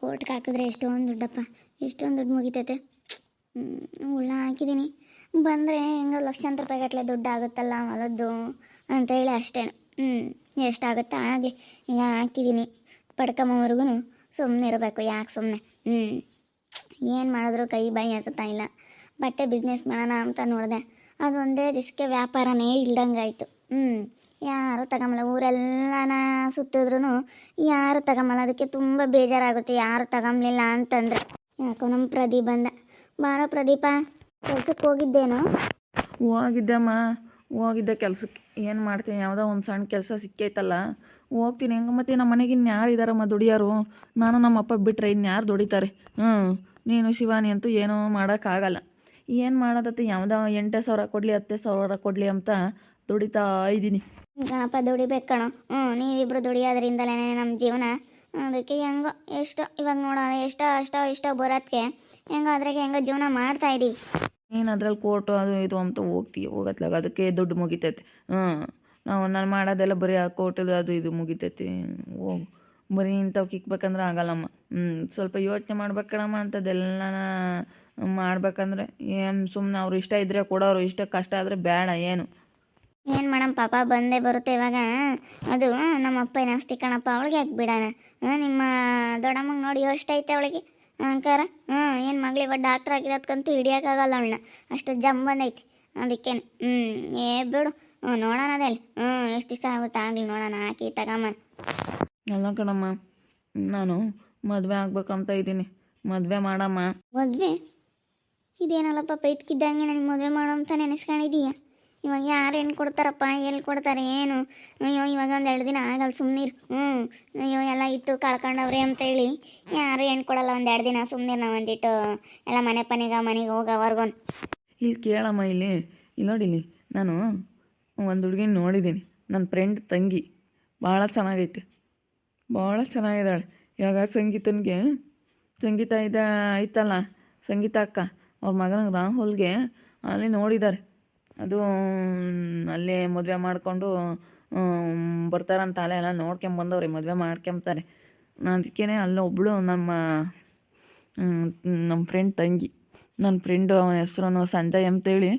ಕೋರ್ಟ್ಗೆ ಹಾಕಿದ್ರೆ ಎಷ್ಟೊಂದು ದುಡ್ಡಪ್ಪ, ಎಷ್ಟೊಂದು ದುಡ್ಡು ಮುಗಿತೈತೆ. ಉಳ್ಳ ಹಾಕಿದ್ದೀನಿ ಬಂದರೆ ಹೆಂಗೋ ಲಕ್ಷಾಂತರ ರೂಪಾಯಿ ಗಟ್ಟಲೆ ದುಡ್ಡು ಆಗುತ್ತಲ್ಲ ಹೊಲದ್ದು ಅಂತೇಳಿ ಅಷ್ಟೇ. ಹ್ಞೂ ಎಷ್ಟಾಗುತ್ತಾ ಹಾಗೆ ಈಗ ಹಾಕಿದ್ದೀನಿ ಪಡ್ಕೊಂಬವರೆಗೂ ಸುಮ್ಮನೆ ಇರಬೇಕು, ಯಾಕೆ ಸುಮ್ಮನೆ ಹ್ಞೂ ಏನು ಮಾಡಿದ್ರು ಕೈ ಬಾಯಿ ಹತ್ತಾ ಇಲ್ಲ. ಬಟ್ಟೆ ಬಿಸ್ನೆಸ್ ಮಾಡೋಣ ಅಂತ ನೋಡಿದೆ. ಅದೊಂದೇ ರಿಸ್ಕೆ ವ್ಯಾಪಾರನೇ ಇಲ್ದಂಗಾಯ್ತು. ಹ್ಞೂ ಯಾರು ತಗೊಂಬಲ್ಲ. ಊರೆಲ್ಲನ ಸುತ್ತಿದ್ರು ಯಾರು ತಗೊಂಬಲ್ಲ. ಅದಕ್ಕೆ ತುಂಬ ಬೇಜಾರಾಗುತ್ತೆ. ಯಾರು ತಗೊಂಬಲಿಲ್ಲ ಅಂತಂದ್ರೆ. ಯಾಕೋ ನಮ್ಮ ಪ್ರದೀಪ್ ಬಂದ. ಬಾರೋ ಪ್ರದೀಪ ಕೆಲ್ಸಕ್ಕೆ ಹೋಗಿದ್ದೇನು? ಹೋಗಿದ್ದಮ್ಮ. ಹೋಗಿದ್ದೆ ಕೆಲ್ಸಕ್ಕೆ ಏನು ಮಾಡ್ತೀನಿ? ಯಾವುದೋ ಒಂದು ಸಣ್ಣ ಕೆಲಸ ಸಿಕ್ಕೈತಲ್ಲ. ಹೋಗ್ತೀನಿ. ಹೆಂಗೆ ಮತ್ತೆ ನಮ್ಮ ಮನೆಗೆ ಇನ್ಯಾರು ಇದ್ದಾರಮ್ಮ ದುಡಿಯೋರು? ನಾನು ನಮ್ಮ ಅಪ್ಪ ಬಿಟ್ಟರೆ ಇನ್ಯಾರು ದುಡಿತಾರೆ? ಹ್ಞೂ ನೀನು ಶಿವಾನಿ ಅಂತೂ ಏನೂ ಮಾಡೋಕ್ಕಾಗಲ್ಲ. ಏನು ಮಾಡೋದತ್ತೆ? ಯಾವುದೋ ಎಂಟೇ ಸಾವಿರ ಕೊಡಲಿ, ಹತ್ತೇ ಸಾವಿರ ಕೊಡಲಿ ಅಂತ ದುಡಿತಾ ಇದ್ದೀನಿ ಗಣಪ ದುಡಿಬೇಕು ಕಣೋ. ಹ್ಞೂ ನೀವಿಬ್ರು ದುಡಿಯೋದ್ರಿಂದಲೇ ನಮ್ಮ ಜೀವನ. ಅದಕ್ಕೆ ಹೆಂಗೋ ಎಷ್ಟೋ, ಇವಾಗ ನೋಡೋ ಎಷ್ಟೋ, ಅಷ್ಟೋ, ಇಷ್ಟೋ ಬರೋದಕ್ಕೆ ಹೆಂಗೋ ಅದ್ರಾಗೆ ಹೆಂಗೋ ಜೀವನ ಮಾಡ್ತಾ ಇದ್ದೀವಿ ನೀನು ಅದ್ರಲ್ಲಿ ಕೋರ್ಟು ಅದು ಇದು ಅಂತ ಹೋಗ್ತೀವಿ ಹೋಗತ್ಲಾಗ, ಅದಕ್ಕೆ ದುಡ್ಡು ಮುಗಿತೈತೆ. ಹ್ಞೂ ನಾವು ನಾನು ಮಾಡೋದೆಲ್ಲ ಬರೀ ಆ ಅದು ಇದು ಮುಗಿತೈತಿ. ಹೋಗು, ಬರೀ ಇಂಥವು ಕಿಕ್ಬೇಕಂದ್ರೆ ಆಗಲ್ಲಮ್ಮ. ಹ್ಞೂ ಸ್ವಲ್ಪ ಯೋಚನೆ ಮಾಡ್ಬೇಕಣಮ್ಮ ಅಂಥದ್ದೆಲ್ಲ ಮಾಡ್ಬೇಕಂದ್ರೆ, ಏನು ಸುಮ್ಮನೆ ಅವ್ರು ಇಷ್ಟ ಇದ್ದರೆ ಕೊಡೋರು, ಇಷ್ಟ ಕಷ್ಟ ಆದರೆ ಬೇಡ ಏನು. ಏನು ಮಾಡಮ್ ಪಾಪ ಬಂದೇ ಬರುತ್ತೆ ಇವಾಗ. ಅದು ನಮ್ಮ ಅಪ್ಪನ ಆಸ್ತಿ ಕಣಪ್ಪ ಅವಳಿಗೆ ಯಾಕೆ ಬಿಡೋಣ ನಿಮ್ಮ ದೊಡ್ಡಮ್ಮಂಗೆ ನೋಡಿ ಎಷ್ಟೈತೆ ಅವಳಿಗೆ. ಅಂಕಾರ ಹ್ಞೂ ಏನು ಮಗಳಿ ಬಟ್ ಡಾಕ್ಟ್ರ್ ಆಗಿರೋದ್ಕಂತೂ ಹಿಡಿಯೋಕ್ಕಾಗಲ್ಲ ಅವಳನ್ನ. ಅಷ್ಟು ಜಮ್ ಬಂದೈತಿ ಅದಕ್ಕೇನು. ಹ್ಞೂ ಏ ಬಿಡು. ಹ್ಞೂ ನೋಡೋಣ ಅದೇ ಹ್ಞೂ ಎಷ್ಟು ದಿವಸ ಆಗುತ್ತೆ ಆಗಲಿ ನೋಡೋಣ ಹಾಕಿ ತಗೊಂಬನ್ ಅಲ್ಲ ಕಣಮ್ಮ ನಾನು ಮದುವೆ ಆಗ್ಬೇಕಂತ ಇದ್ದೀನಿ. ಮದುವೆ ಮಾಡಮ್ಮ. ಮದುವೆ? ಇದೇನಲ್ಲಪ್ಪ ಪೈತ್ಕಿದ್ದಂಗೆ ನನಗೆ ಮದುವೆ ಮಾಡೋ ಅಂತ ನೆನೆಸ್ಕೊಂಡಿದೀಯ? ಇವಾಗ ಯಾರು ಏನು ಕೊಡ್ತಾರಪ್ಪ? ಎಲ್ಲಿ ಕೊಡ್ತಾರೆ? ಏನು? ಅಯ್ಯೋ, ಇವಾಗ ಒಂದು ಎರಡು ದಿನ ಆಗಲ್ಲ ಸುಮ್ಮನಿರು ಹ್ಞೂ. ಅಯ್ಯೋ, ಎಲ್ಲ ಇತ್ತು, ಕಳ್ಕೊಂಡವ್ರಿ ಅಂತೇಳಿ ಯಾರು ಏನು ಕೊಡಲ್ಲ, ಒಂದು ಎರಡು ದಿನ ಸುಮ್ಮನೆ ನಾವು ಒಂದಿಟ್ಟು ಎಲ್ಲ ಮನೆ ಪನೆಗ, ಮನೆಗೆ ಹೋಗೋವರ್ಗು ಇಲ್ಲಿ ಕೇಳಮ್ಮ ಇಲ್ಲಿ. ಇಲ್ಲಿ ನೋಡಿ ಇಲ್ಲಿ. ನಾನು ಒಂದು ಹುಡುಗಿನ ನೋಡಿದ್ದೀನಿ ನನ್ನ ಫ್ರೆಂಡ್ ತಂಗಿ. ಭಾಳ ಚೆನ್ನಾಗೈತೆ. ಭಾಳ ಚೆನ್ನಾಗಿದ್ದಾಳೆ. ಇವಾಗ ಸಂಗೀತನಿಗೆ, ಸಂಗೀತ ಇದ ಐತಲ್ಲ ಸಂಗೀತ ಅಕ್ಕ. ಅವ್ರ ಮಗನ ರಾಹುಲ್ಗೆ ಅಲ್ಲಿ ನೋಡಿದ್ದಾರೆ ಅದು ಅಲ್ಲಿ ಮದುವೆ ಮಾಡಿಕೊಂಡು ಬರ್ತಾರಂತ ಅಲ್ಲೇ ಎಲ್ಲ ನೋಡ್ಕೊಂಬಂದವ್ರೆ ಮದುವೆ ಮಾಡ್ಕೊಂತಾರೆ ಅದಕ್ಕೇ ಅಲ್ಲೊಬ್ಬಳು ನಮ್ಮ ನಮ್ಮ ಫ್ರೆಂಡ್ ತಂಗಿ. ನನ್ನ ಫ್ರೆಂಡು ಅವನ ಹೆಸ್ರು ಸಂಜಯ್ ಅಂತೇಳಿ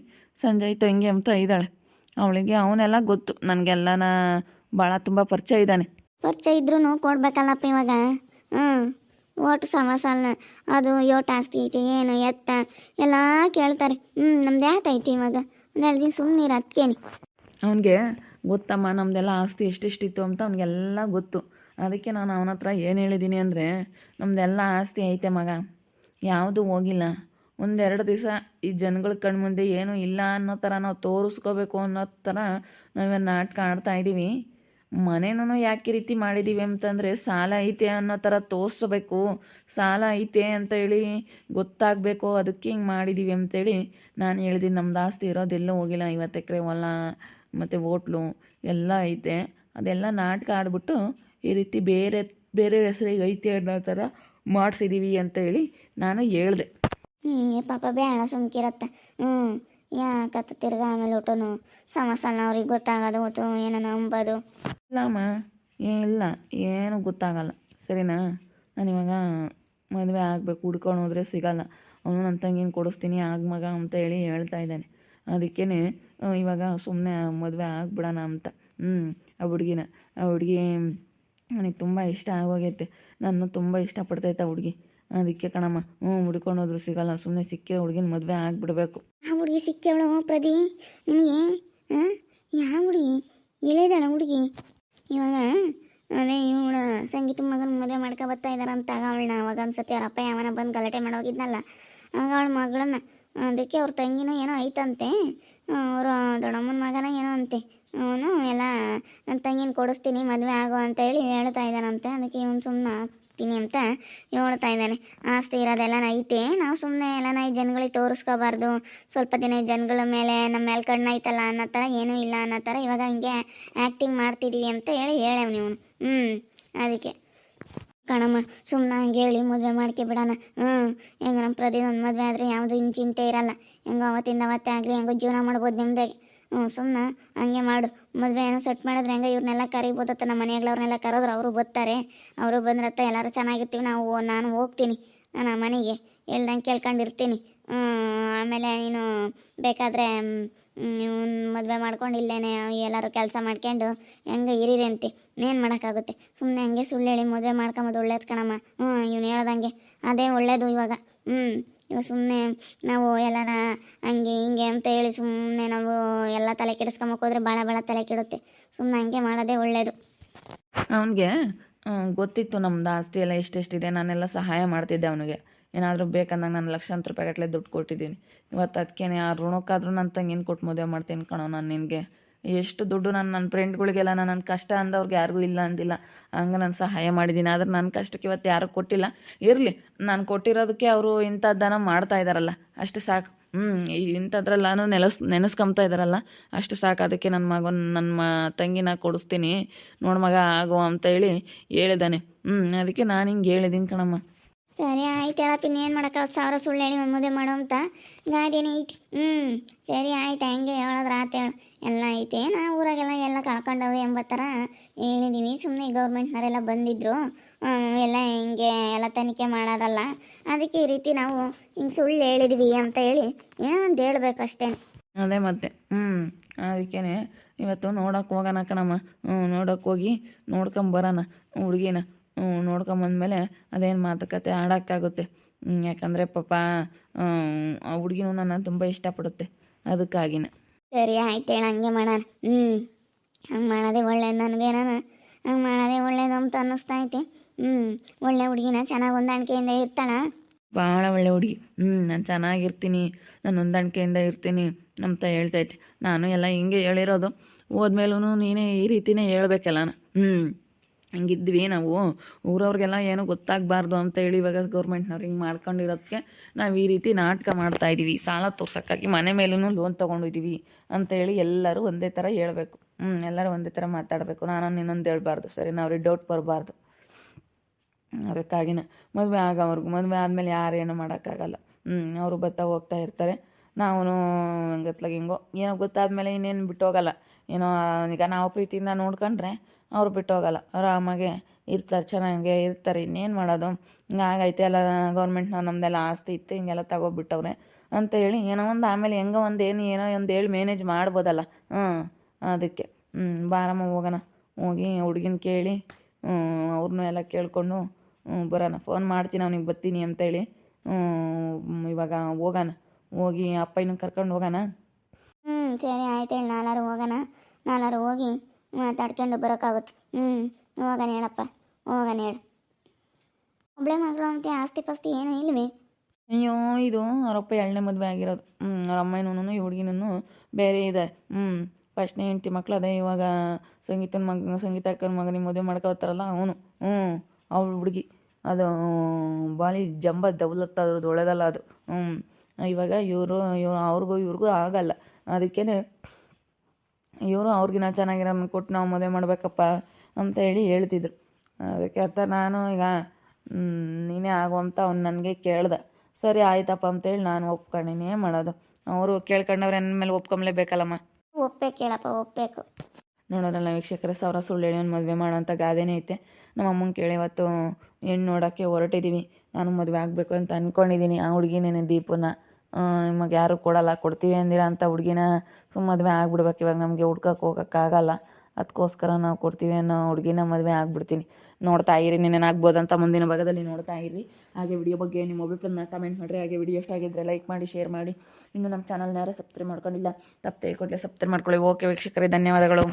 ಸಂಜಯ್ ತಂಗಿ ಅಂತ ಇದ್ದಾಳೆ. ಅವಳಿಗೆ ಅವನೆಲ್ಲ ಗೊತ್ತು. ನನಗೆಲ್ಲನ ಭಾಳ ತುಂಬ ಪರಿಚಯ ಇದ್ದಾನೆ. ಪರಿಚಯ ಇದ್ರೂ ಕೊಡ್ಬೇಕಲ್ಲಪ್ಪ ಇವಾಗ? ಹ್ಞೂ ಓಟು ಸಮಸಲ್ಲ ಅದು ಯೋಟ್ ಆಸ್ತಿ ಐತಿ, ಏನು, ಎತ್ತ, ಎಲ್ಲ ಕೇಳ್ತಾರೆ. ಹ್ಞೂ ನಮ್ದು ಯಾತೈತಿ ಇವಾಗ? ಒಂದು ಸುಮ್ಮನೆ ಸುಮ್ಮನಿರು ಅದಕ್ಕೇನೆ ಅವನಿಗೆ ಗೊತ್ತಮ್ಮ ನಮ್ಮದೆಲ್ಲ ಆಸ್ತಿ ಎಷ್ಟೆಷ್ಟಿತ್ತು ಅಂತ ಅವನಿಗೆಲ್ಲ ಗೊತ್ತು. ಅದಕ್ಕೆ ನಾನು ಅವನ ಹತ್ರ ಏನು ಹೇಳಿದ್ದೀನಿ ಅಂದರೆ ನಮ್ಮದೆಲ್ಲ ಆಸ್ತಿ ಐತೆ ಮಗ, ಯಾವುದೂ ಹೋಗಿಲ್ಲ. ಒಂದೆರಡು ದಿವಸ ಈ ಜನಗಳ ಕಣ್ಮುಂದೆ ಏನೂ ಇಲ್ಲ ಅನ್ನೋ ಥರ ನಾವು ತೋರಿಸ್ಕೋಬೇಕು ಅನ್ನೋ ಥರ ನಾವೇನು ನಾಟಕ ಆಡ್ತಾ ಇದ್ದೀವಿ ಮನೇನೂ ಯಾಕೆ ರೀತಿ ಮಾಡಿದ್ದೀವಿ ಅಂತಂದರೆ ಸಾಲ ಐತೆ ಅನ್ನೋ ಥರ ತೋರಿಸ್ಬೇಕು. ಸಾಲ ಐತೆ ಅಂತ ಹೇಳಿ ಗೊತ್ತಾಗಬೇಕು, ಅದಕ್ಕೆ ಹಿಂಗೆ ಮಾಡಿದ್ದೀವಿ ಅಂತೇಳಿ ನಾನು ಹೇಳಿದ್ದೀನಿ ನಮ್ದು ಆಸ್ತಿ ಇರೋದೆಲ್ಲೂ ಹೋಗಿಲ್ಲ. ಐವತ್ತು ಎಕರೆ ಹೊಲ, ಮತ್ತು ಹೋಟ್ಲು ಎಲ್ಲ ಐತೆ. ಅದೆಲ್ಲ ನಾಟಕ ಆಡ್ಬಿಟ್ಟು ಈ ರೀತಿ ಬೇರೆ ಬೇರೆ ಹೆಸರಿಗೆ ಐತೆ ಅನ್ನೋ ಥರ ಮಾಡಿಸಿದ್ದೀವಿ ಅಂತ ಹೇಳಿ ನಾನು ಹೇಳಿದೆ. ಪಾಪ, ಬೇಡ ಸುಮ್ಕಿರತ್ತೆ. ಹ್ಞೂ ಯಾಕತ್ತ ತಿರ್ಗಾ ಆಮೇಲೆ ಊಟನು ಸಮಸಾನ ಅವ್ರಿಗೆ ಗೊತ್ತಾಗೋದು, ಹೊತ್ತು ಏನೋ ನಂಬೋದು ಇಲ್ಲಮ್ಮ ಇಲ್ಲ, ಏನು ಗೊತ್ತಾಗಲ್ಲ. ಸರಿನಾ? ನಾನು ಇವಾಗ ಮದುವೆ ಆಗಬೇಕು ಹುಡ್ಕೊಂಡು ಹೋದ್ರೆ ಸಿಗಲ್ಲ. ಅವನು ನನ್ನ ತಂಗಿನ ಕೊಡಿಸ್ತೀನಿ, ಆಗ ಮಗ ಅಂತ ಹೇಳಿ ಹೇಳ್ತಾ ಇದ್ದಾನೆ. ಅದಕ್ಕೇ ಇವಾಗ ಸುಮ್ಮನೆ ಮದುವೆ ಆಗ್ಬಿಡೋಣ ಅಂತ. ಹ್ಞೂ ಆ ಹುಡುಗಿನ. ಆ ಹುಡುಗಿ ನನಗೆ ತುಂಬ ಇಷ್ಟ ಆಗೋಗೈತೆ. ನಾನು ತುಂಬ ಇಷ್ಟಪಡ್ತೈತೆ ಹುಡುಗಿ. ಅದಕ್ಕೆ ಕಣಮ್ಮ ಹ್ಞೂ ಹುಡ್ಕೊಂಡು ಹೋದ್ರು ಸಿಗಲ್ಲ. ಸುಮ್ಮನೆ ಸಿಕ್ಕಿರೋ ಹುಡುಗಿನ ಮದುವೆ ಆಗಿಬಿಡ್ಬೇಕು. ಆ ಹುಡುಗಿ ಸಿಕ್ಕವಳು ಪ್ರದಿ ನಿನಗೆ? ಯಾವ ಹುಡುಗಿ? ಎಲ್ಲಿದ್ದಾಳೆ ಹುಡುಗಿ? ಇವಾಗ, ಅದೇ ಇವಳ ಸಂಗೀತ ಮಗನ ಮದುವೆ ಮಾಡ್ಕೊ ಬರ್ತಾ ಇದ್ದಾರಂತ ಆಗ ಅವಳನ್ನ ಅವಾಗ ಅನ್ಸತ್ತೆ. ಅವ್ರ ಅಪ್ಪ ಯಾವನ ಬಂದು ಗಲಾಟೆ ಮಾಡೋಗಿದ್ನಲ್ಲ. ಆಗ ಅವಳ ಮಗಳನ್ನ, ಅದಕ್ಕೆ ಅವ್ರ ತಂಗಿನೂ ಏನೋ ಐತಂತೆ. ಅವರು ದೊಡ್ಡಮ್ಮನ ಮಗನ ಏನೋ ಅಂತೆ. ಅವನು, ಎಲ್ಲ ನನ್ನ ತಂಗಿನ ಕೊಡಿಸ್ತೀನಿ, ಮದುವೆ ಆಗು ಅಂತ ಹೇಳಿ ಹೇಳ್ತಾ ಇದ್ದಾನಂತೆ. ಅದಕ್ಕೆ ಇವನು ಸುಮ್ಮನೆ ಹಾಕ್ತೀನಿ ಅಂತ ಹೇಳ್ತಾ ಇದ್ದಾನೆ. ಆಸ್ತಿ ಇರೋದೆಲ್ಲ ಐತೆ ನಾವು ಸುಮ್ಮನೆ ಎಲ್ಲ ಈ ಜನಗಳಿಗೆ ತೋರಿಸ್ಕೋಬಾರ್ದು. ಸ್ವಲ್ಪ ದಿನ ಜನಗಳ ಮೇಲೆ ನಮ್ಮ ಮೇಲೆ ಕಣ್ಣು ಐತಲ್ಲ ಅನ್ನೋ ಥರ ಏನೂ ಇಲ್ಲ ಅನ್ನೋ ಥರ ಇವಾಗ ಹಿಂಗೆ ಆ್ಯಕ್ಟಿಂಗ್ ಮಾಡ್ತಿದ್ದೀವಿ ಅಂತ ಹೇಳಿ ಹೇಳವ್ನು ಇವನು. ಹ್ಞೂ ಅದಕ್ಕೆ. ಕಣಮ್ಮ ಸುಮ್ಮನೆ ಹಂಗೆ ಹೇಳಿ ಮದುವೆ ಮಾಡ್ಕೆ ಬಿಡೋಣ. ಹ್ಞೂ ಹೆಂಗೆ ನಮ್ಮ ಪ್ರತಿ ಒಂದು ಮದುವೆ ಆದರೆ ಯಾವುದು ಇನ್ನು ಚಿಂತೆ ಇರಲ್ಲ. ಹೆಂಗೋ ಅವತ್ತಿಂದ ಅವತ್ತೇ ಆಗಲಿ, ಹೆಂಗೋ ಜೀವನ ಮಾಡ್ಬೋದು ನಿಮ್ಮದಾಗಿ ಹ್ಞೂ ಸುಮ್ಮನೆ ಹಂಗೆ ಮಾಡು. ಮದುವೆ ಏನೋ ಸೆಟ್ ಮಾಡಿದ್ರೆ ಹೆಂಗೆ ಇವ್ರನ್ನೆಲ್ಲ ಕರಿಬೋದತ್ತ ನಮ್ಮ ಮನೆಗಳವ್ರನ್ನೆಲ್ಲ ಕರೆದ್ರೆ, ಅವರು ಬರ್ತಾರೆ ಅವರು ಬಂದ್ರತ್ತ ಎಲ್ಲರೂ ಚೆನ್ನಾಗಿರ್ತೀವಿ, ನಾವು ನಾನು ಹೋಗ್ತೀನಿ, ನಾನು ಮನೆಗೆ ಹೇಳ್ದಂಗೆ ಕೇಳ್ಕೊಂಡಿರ್ತೀನಿ. ಆಮೇಲೆ ನೀನು ಬೇಕಾದರೆ ಇವ್ನು ಮದುವೆ ಮಾಡ್ಕೊಂಡು ಇಲ್ಲೇನೆ ಎಲ್ಲರೂ ಕೆಲಸ ಮಾಡ್ಕೊಂಡು ಹೆಂಗೆ ಇರೀರಿ ಅಂತೆ. ಏನು ಮಾಡೋಕ್ಕಾಗುತ್ತೆ? ಸುಮ್ಮನೆ ಹಂಗೆ ಸುಳ್ಳು ಹೇಳಿ ಮದುವೆ ಮಾಡ್ಕೊಂಬೋದು ಒಳ್ಳೇದು ಕಣಮ್ಮ. ಹ್ಞೂ ಇವ್ನು ಹೇಳ್ದಂಗೆ. ಅದೇ ಒಳ್ಳೇದು ಇವಾಗ. ಹ್ಞೂ ಇವಾಗ ಸುಮ್ಮನೆ ನಾವು ಎಲ್ಲನ ಹಂಗೆ ಹಿಂಗೆ ಅಂತ ಹೇಳಿ ಸುಮ್ಮನೆ ನಾವು ಎಲ್ಲ ತಲೆ ಕೆಡಿಸ್ಕೊಂಬಕ್ ಹೋದ್ರೆ ಭಾಳ ಭಾಳ ತಲೆ ಕೆಡುತ್ತೆ. ಸುಮ್ಮನೆ ಹಂಗೆ ಮಾಡೋದೇ ಒಳ್ಳೇದು. ಅವನಿಗೆ ಗೊತ್ತಿತ್ತು ನಮ್ದು ಆಸ್ತಿ ಎಲ್ಲ ಎಷ್ಟೆಷ್ಟಿದೆ, ನಾನೆಲ್ಲ ಸಹಾಯ ಮಾಡ್ತಿದ್ದೆ ಅವನಿಗೆ. ಏನಾದರೂ ಬೇಕಂದಾಗ ನಾನು ಲಕ್ಷಾಂತರ ರೂಪಾಯಿ ಗಟ್ಟಲೆ ದುಡ್ಡು ಕೊಟ್ಟಿದ್ದೀನಿ. ಇವತ್ತು ಅದಕ್ಕೇನೆ ಆ ಋಣಕ್ಕಾದರೂ ನನ್ನ ತಂಗಿನ ಕೊಟ್ಟು ಮದುವೆ ಮಾಡ್ತೀನಿ ಕಣೋ ನಾನು ನಿನಗೆ. ಎಷ್ಟು ದುಡ್ಡು ನಾನು ನನ್ನ ಫ್ರೆಂಡ್ಗಳಿಗೆಲ್ಲ ನಾನು ನನ್ನ ಕಷ್ಟ ಅಂದವ್ರಿಗೆ ಯಾರಿಗೂ ಇಲ್ಲ ಅಂದಿಲ್ಲ. ಹಂಗೆ ನಾನು ಸಹಾಯ ಮಾಡಿದ್ದೀನಿ ಆದ್ರೆ ನನ್ನ ಕಷ್ಟಕ್ಕೆ ಇವತ್ತು ಯಾರು ಕೊಟ್ಟಿಲ್ಲ. ಇರಲಿ, ನಾನು ಕೊಟ್ಟಿರೋದಕ್ಕೆ ಅವರು ಇಂಥದ್ದನ ಮಾಡ್ತಾ ಇದ್ದಾರಲ್ಲ ಅಷ್ಟು ಸಾಕು. ಹ್ಞೂ ಇಂಥದ್ರಲ್ಲಾನು ನೆಲೆಸ್, ನೆನೆಸ್ಕೊಂಬ್ತಾ ಇದ್ದಾರಲ್ಲ ಅಷ್ಟು ಸಾಕು. ಅದಕ್ಕೆ ನನ್ನ ಮಗನ ನನ್ನ ಮ, ತಂಗಿನ ಕೊಡಿಸ್ತೀನಿ. ನೋಡು ಮಗ, ಆಗೋ ಅಂತ ಹೇಳಿ ಹೇಳಿದ್ದಾನೆ ಹ್ಞೂ ಅದಕ್ಕೆ ನಾನು ಹಿಂಗೆ ಹೇಳಿದ್ದೀನಿ ಕಣಮ್ಮ. ಸರಿ, ಆಯ್ತು ಹೇಳಪ್ಪ ಇನ್ನೇನು ಹತ್ತು ಸಾವಿರ ಸುಳ್ಳು ಹೇಳಿ ಮದುವೆ ಮಾಡೋ ಅಂತ. ಗಾಡಿನೇ ಐತಿ? ಹ್ಞೂ ಸರಿ, ಆಯ್ತು, ಹಂಗೆ ಹೇಳೋದ್ರ ಆತ ಹೇಳು. ಎಲ್ಲ ಐತೆ, ನಾ ಊರಾಗೆಲ್ಲ ಎಲ್ಲ ಕಳ್ಕೊಂಡವೆ ಎಂಬತ್ತರ. ಹೇಳಿದ್ದೀವಿ ಸುಮ್ಮನೆ ಗೌರ್ಮೆಂಟ್ನವರೆಲ್ಲ ಬಂದಿದ್ದರು ಎಲ್ಲ ಹಿಂಗೆ ಎಲ್ಲ ತನಿಖೆ ಮಾಡೋರಲ್ಲ. ಅದಕ್ಕೆ ಈ ರೀತಿ ನಾವು ಹಿಂಗೆ ಸುಳ್ಳು ಹೇಳಿದ್ವಿ ಅಂತ ಹೇಳಿ ಏನೋ ಒಂದು ಅಷ್ಟೇ ಅದೇ ಮತ್ತೆ ಹ್ಞೂ ಅದಕ್ಕೇ ಇವತ್ತು ನೋಡೋಕೆ ಹೋಗೋಣ ಕಣಮ್ಮ. ಹ್ಞೂ ನೋಡೋಕೆ ಹೋಗಿ ನೋಡ್ಕೊಂಬರೋಣ ಹುಡುಗಿನ. ನೋಡ್ಕೊಂಬಂದ್ಮೇಲೆ ಅದೇನು ಮಾತುಕತೆ ಆಡೋಕ್ಕಾಗುತ್ತೆ. ಯಾಕಂದರೆ ಪಾಪ ಆ ಹುಡುಗಿನೂ ನನ್ನ ತುಂಬ ಇಷ್ಟಪಡುತ್ತೆ. ಅದಕ್ಕಾಗಿನೇ. ಸರಿ ಆಯ್ತು ಹೇಳ ಹಂಗೆ ಮಾಡೋಣ. ಹ್ಞೂ ಹಂಗೆ ಮಾಡೋದೇ ಒಳ್ಳೇದು ನಾನು ಹಂಗೆ ಮಾಡೋದೇ ಒಳ್ಳೇದು ಅಂತ ಅನ್ನಿಸ್ತಾ ಐತೆ. ಹ್ಞೂ ಒಳ್ಳೆ ಹುಡುಗಿನ ಚೆನ್ನಾಗಿ ಹೊಂದಾಣಿಕೆಯಿಂದ ಇರ್ತಾಳ? ಭಾಳ ಒಳ್ಳೆ ಹುಡುಗಿ. ಹ್ಞೂ ನಾನು ಚೆನ್ನಾಗಿರ್ತೀನಿ ನಾನು ಹೊಂದಾಣಿಕೆಯಿಂದ ಇರ್ತೀನಿ ಅಂತ ಹೇಳ್ತೈತೆ ನಾನು ಎಲ್ಲ ಹಿಂಗೆ ಹೇಳಿರೋದು ಹೋದ್ಮೇಲೂ ನೀನೇ ಈ ರೀತಿನೇ ಹೇಳ್ಬೇಕಲ್ಲ. ಹ್ಞೂ ಹಂಗಿದ್ವಿ ನಾವು. ಊರವ್ರಿಗೆಲ್ಲ ಏನೂ ಗೊತ್ತಾಗಬಾರ್ದು ಅಂತ ಹೇಳಿ ಇವಾಗ ಗೌರ್ಮೆಂಟ್ನವ್ರು ಹಿಂಗೆ ಮಾಡ್ಕೊಂಡಿರೋದಕ್ಕೆ ನಾವು ಈ ರೀತಿ ನಾಟಕ ಮಾಡ್ತಾ ಇದ್ದೀವಿ ಸಾಲ ತೋರ್ಸೋಕ್ಕಾಗಿ ಮನೆ ಮೇಲೂ ಲೋನ್ ತೊಗೊಂಡಿದ್ದೀವಿ ಅಂತೇಳಿ ಎಲ್ಲರೂ ಒಂದೇ ಥರ ಹೇಳ್ಬೇಕು. ಹ್ಞೂ ಎಲ್ಲರೂ ಒಂದೇ ಥರ ಮಾತಾಡಬೇಕು. ನಾನು ಇನ್ನೊಂದು ಹೇಳ್ಬಾರ್ದು, ಸರಿ? ನಾವು ಡೌಟ್ ಬರಬಾರ್ದು. ಅದಕ್ಕಾಗಿನ ಮದುವೆ ಆಗೋವರೆಗೂ, ಮದುವೆ ಆದಮೇಲೆ ಯಾರೇನು ಮಾಡೋಕ್ಕಾಗಲ್ಲ. ಹ್ಞೂ ಅವರು ಬರ್ತಾ ಹೋಗ್ತಾ ಇರ್ತಾರೆ. ನಾವು ಹಂಗತ್ಲಾಗ ಹಿಂಗೋ, ಏನೋ ಗೊತ್ತಾದ್ಮೇಲೆ ಇನ್ನೇನು ಬಿಟ್ಟೋಗಲ್ಲ. ಏನೋ, ಈಗ ನಾವು ಪ್ರೀತಿಯಿಂದ ನೋಡ್ಕೊಂಡ್ರೆ ಅವ್ರು ಬಿಟ್ಟು ಹೋಗಲ್ಲ ಆರಾಮಾಗೆ ಇರ್ತಾರೆ, ಚೆನ್ನಾಗೆ ಇರ್ತಾರೆ, ಇನ್ನೇನು ಮಾಡೋದು? ಹಿಂಗಾಗೈತೆ ಎಲ್ಲ ಗೌರ್ಮೆಂಟ್ನವ್ರು ನಮ್ಮದೆಲ್ಲ ಆಸ್ತಿ ಇತ್ತು, ಹಿಂಗೆಲ್ಲ ತಗೋಬಿಟ್ಟವ್ರೆ ಅಂತ ಹೇಳಿ ಏನೋ ಒಂದು ಆಮೇಲೆ ಹೆಂಗೋ ಒಂದು ಏನು ಏನೋ ಒಂದು ಹೇಳಿ ಮ್ಯಾನೇಜ್ ಮಾಡ್ಬೋದಲ್ಲ. ಹ್ಞೂ ಅದಕ್ಕೆ. ಹ್ಞೂ ಬಾರಮ್ಮ, ಹೋಗೋಣ. ಹೋಗಿ ಹುಡುಗಿನ ಕೇಳಿ ಅವ್ರನ್ನೂ ಎಲ್ಲ ಕೇಳಿಕೊಂಡು ಬರೋಣ. ಫೋನ್ ಮಾಡ್ತೀನಿ, ಅವ್ನಿಗೆ ಬರ್ತೀನಿ ಅಂತೇಳಿ ಇವಾಗ ಹೋಗೋಣ. ಹೋಗಿ ಅಪ್ಪಯ್ಯನ ಕರ್ಕೊಂಡು ಹೋಗೋಣ? ಹ್ಞೂ ಸರಿ, ಆಯ್ತು ಹೇಳಿ. ನಾಲ್ವರು ಹೋಗೋಣ. ನಾಲ್ವರು ಹೋಗಿ ಮಾತಾಡ್ಕೊಂಡು ಬರೋಕ್ಕಾಗುತ್ತೆ. ಹ್ಞೂ ಹೋಗೋಣ ಹೇಳಪ್ಪ, ಹೋಗೋಣ ಹೇಳು. ಒಬ್ಬಳೆ ಮಗಳು ಅಂತ, ಆಸ್ತಿ ಪಾಸ್ತಿ ಏನೂ ಇಲ್ವೇ? ಅಯ್ಯೋ, ಇದು ಅವರಪ್ಪ ಎರಡನೇ ಮದುವೆ ಆಗಿರೋದು. ಹ್ಞೂ ಅವ್ರ ಅಮ್ಮನೂ ಈ ಹುಡುಗಿನೂ ಬೇರೆ ಇದೆ. ಹ್ಞೂ ಫಸ್ಟ್ನೇ ಹೆಂಡತಿ ಮಕ್ಳು ಅದೇ, ಇವಾಗ ಸಂಗೀತನ ಮಗ, ಸಂಗೀತ ಅಕ್ಕನ ಮಗನಿಗೆ ಮದುವೆ ಮಾಡ್ಕೋತಾರಲ್ಲ ಅವನು. ಹ್ಞೂ ಅವಳ ಹುಡುಗಿ. ಅದು ಬಾಲಿ ಜಂಬ ದೌಲತ್ ಅದ್ರದ್ದು ಒಳ್ಳೆದಲ್ಲ ಅದು. ಹ್ಞೂ ಇವಾಗ ಇವರು, ಇವ್ರು, ಅವ್ರಿಗೂ ಇವ್ರಿಗೂ ಆಗಲ್ಲ. ಅದಕ್ಕೇ ಇವರು ಅವ್ರಿಗಿನ್ನ ಚೆನ್ನಾಗಿರೋನ್ನ ಕೊಟ್ಟು ನಾವು ಮದುವೆ ಮಾಡಬೇಕಪ್ಪ ಅಂತ ಹೇಳಿ ಹೇಳ್ತಿದ್ರು. ಅದಕ್ಕೆ ಅರ್ಥ ನಾನು ಈಗ ನೀನೇ ಆಗುವಂತ ಅವ್ನು ನನಗೆ ಕೇಳ್ದೆ. ಸರಿ ಆಯ್ತಪ್ಪ ಅಂತೇಳಿ ನಾನು ಒಪ್ಕೊಂಡಿನಿ ಮಾಡೋದು. ಅವರು ಕೇಳ್ಕೊಂಡವ್ರೆ ಮೇಲೆ ಒಪ್ಕೊಂಬ್ಲೇಬೇಕಲ್ಲಮ್ಮ ಕೇಳಪ್ಪ ಹೇಳಪ್ಪ ಒಪ್ಪಬೇಕು ನೋಡೋರಲ್ಲ ವೀಕ್ಷಕರ ಸಾವಿರ ಸುಳ್ಳು ಹೇಳಿ ಒಂದು ಮದುವೆ ಮಾಡೋಂಥ ಗಾದೆನೇ ಐತೆ. ನಮ್ಮ ಅಮ್ಮಂಗೆ ಕೇಳಿ ಇವತ್ತು ಹೆಣ್ಣು ನೋಡೋಕ್ಕೆ ಹೊರಟಿದ್ದೀವಿ ನಾನು ಮದುವೆ ಆಗಬೇಕು ಅಂತ ಅಂದ್ಕೊಂಡಿದ್ದೀನಿ ಆ ಹುಡುಗಿನೇನೆ ದೀಪನ. ನಿಮಗೆ ಯಾರು ಕೊಡಲ್ಲ, ಕೊಡ್ತೀವಿ ಅಂದಿರ ಅಂತ ಹುಡುಗಿನ ಸುಮ್ಮ ಮದುವೆ ಆಗ್ಬಿಡ್ಬೇಕು. ಇವಾಗ ನಮಗೆ ಹುಡ್ಕಕ್ಕೆ ಹೋಗೋಕ್ಕಾಗಲ್ಲ ಅದಕ್ಕೋಸ್ಕರ ನಾವು ಕೊಡ್ತೀವಿ ಅನ್ನೋ ಹುಡುಗಿನ ಮದುವೆ ಆಗ್ಬಿಡ್ತೀನಿ. ನೋಡ್ತಾ ಇರಿ ಆಗ್ಬೋದಂತ ಮುಂದಿನ ಭಾಗದಲ್ಲಿ ನೋಡ್ತಾ ಇರಿ. ಹಾಗೆ ವಿಡಿಯೋ ಬಗ್ಗೆ ನಿಮ್ಮ ಅಭಿಪ್ರಾಯನ ಕಮೆಂಟ್ ಮಾಡಿರಿ. ಹಾಗೆ ವಿಡಿಯೋ ಇಷ್ಟ ಆಗಿದ್ದರೆ ಲೈಕ್ ಮಾಡಿ ಶೇರ್ ಮಾಡಿ. ಇನ್ನು ನಮ್ಮ ಚಾನಲ್ನ ಯಾರು ಸಬ್ಸ್ಕ್ರೈಬ್ ಮಾಡ್ಕೊಂಡಿಲ್ಲ ತಪ್ಪದೆ ಕೊಡಲಿ ಸಬ್ಸ್ಕ್ರೈಬ್ ಮಾಡ್ಕೊಳ್ಳಿ. ಓಕೆ ವೀಕ್ಷಕರೇ, ಧನ್ಯವಾದಗಳು.